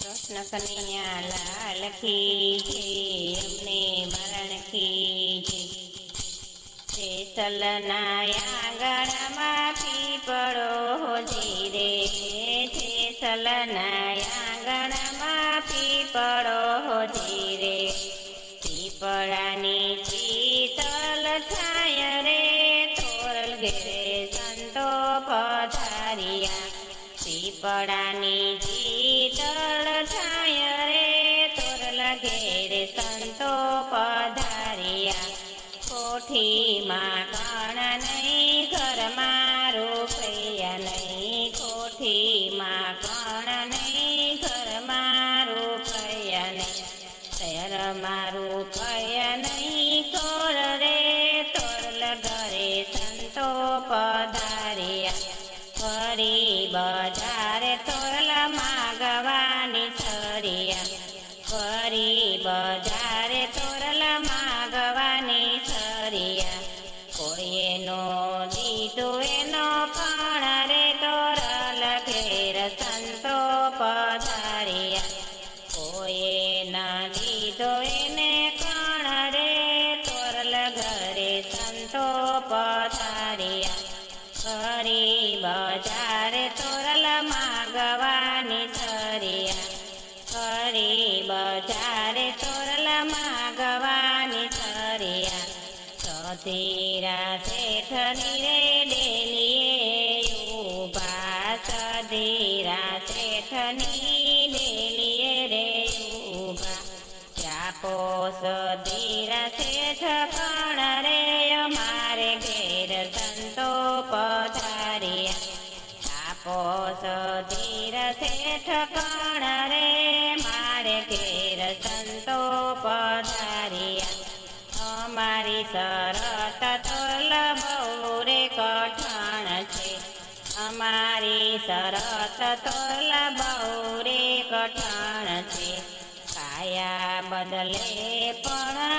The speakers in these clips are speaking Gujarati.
કૃષ્ણ કન્યા લાલ કી જય, અમને મરણ કી જય. જેસલના આંગણમાં પીપળો જીરે જેસલના આંગણમાં પીપળો જીરે પીપળાની ચીતલ થાય રે, તોરલ ઘેરે પીપળાની જીતળ છાય રે તોરલ ઘેરે સંતો પધારિયા. કોઠીમાં કણ ના દીધો એને તોરલ ઘરે સંતો પધાર્યા. ફરી બજારે તોરલ માગવાની છરિયા ફરી બજારે તોરલ માગવાની છરિયા સધીરા શેઠની રે શેઠ કણ રે અમારે ઘેર સંતો પધાર્યા ચાપો સધીરા શેઠ કણ રે મારે ઘેર સંતો પધાર્યા અમારી શરત તોલ બહુ રે કઠણ બહુ રે કઠણ છે. બદલે પણ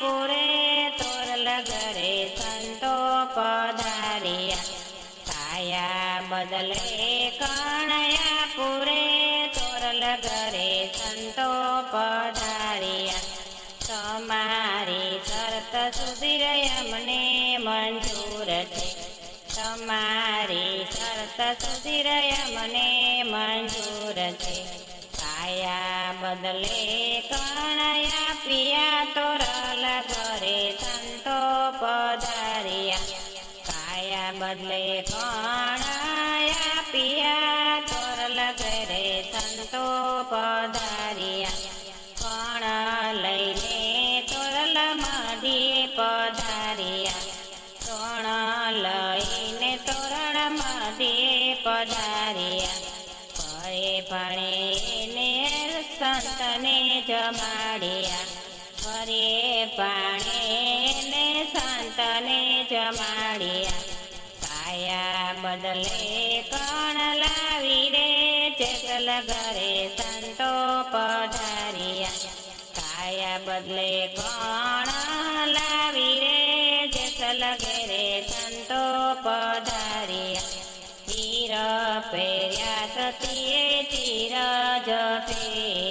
પૂરે તોરલ ઘરે સંતો પધાર્યા. કાયા બદલે કણયા પૂરે તોરલ ઘરે સંતો પધાર્યા. તમારી શરત સુધીર અમને મંજૂર છે. તમારી શરત સુધીર અમને મંજૂર છે. કાયા બદલે કણયા પ્રિયા તોરલ ઘરે સંતો પધાર્યા. કાયા બદલે કણયા પિયા તોરલ ઘરે સંતો પધાર્યા. સંતને જમાડ્યા ફરે પાણીને સંતને જમાડ્યા કાયા બદલે કણ લાવી રે જગલ ઘરે સંતો પધાર્યા. કાયા બદલે કણ લાવી રે જગલ ઘરે સંતો પધાર્યા. તીર પહેર્યા સતીએ, તીર જ પહેર્યા તીર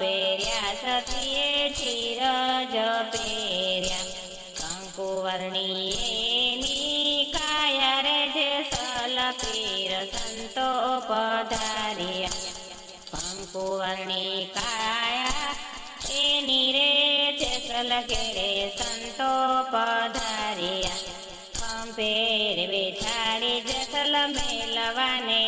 પહેર્યા સતીએ તીર જ પહેર્યા કંકુવર્ણીએ કાયા રે જે સલ પીર સંતો પધાર્યા. કંકુવર્ણી કાયા, એની રે જે સલ ઘેરે સંતો પધાર્યા. કંપેર બેઠાડી જસલ મેલવાને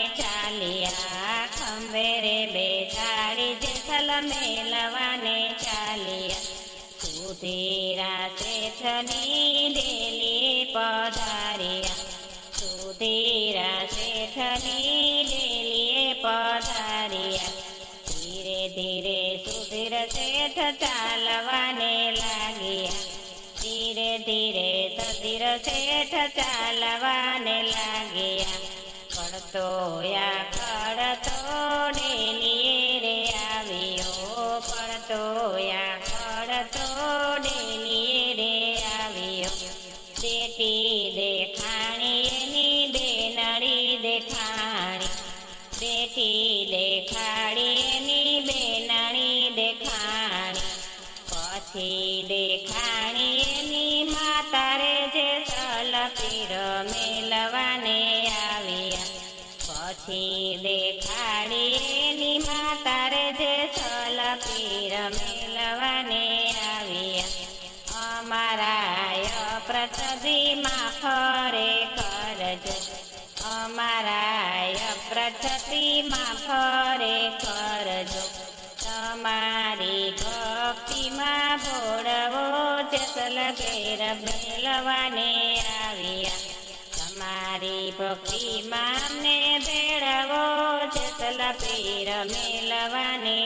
મેલવાને ચાલ્યા સુધીરા શેઠની દેલી પધાર્યા સુધીરા શેઠની દેલી પધાર્યા ધીરે ધીરે સુધીર શેઠ ચાલવાને લાગ્યા ધીરે ધીરે સુધીર શેઠ ચાલવાને લાગ્યા પડતો યા દેખાણી દેખાડીની બેનાણી દેખાણી. પછી દેખાણી એની માતા રે જે સલપીર મેલવાને આવ્યા. પછી દેખાડી એની માતા રે જે સલપીર મેલવાને પ્રતિમાં ફરે કરજો તમારી ભક્તિમાં ભોળવો જસલ ઘેર મેલવાને આવ્યા. તમારી ભક્તિમાં ને ભેળવો જસલ પીર મેલવાને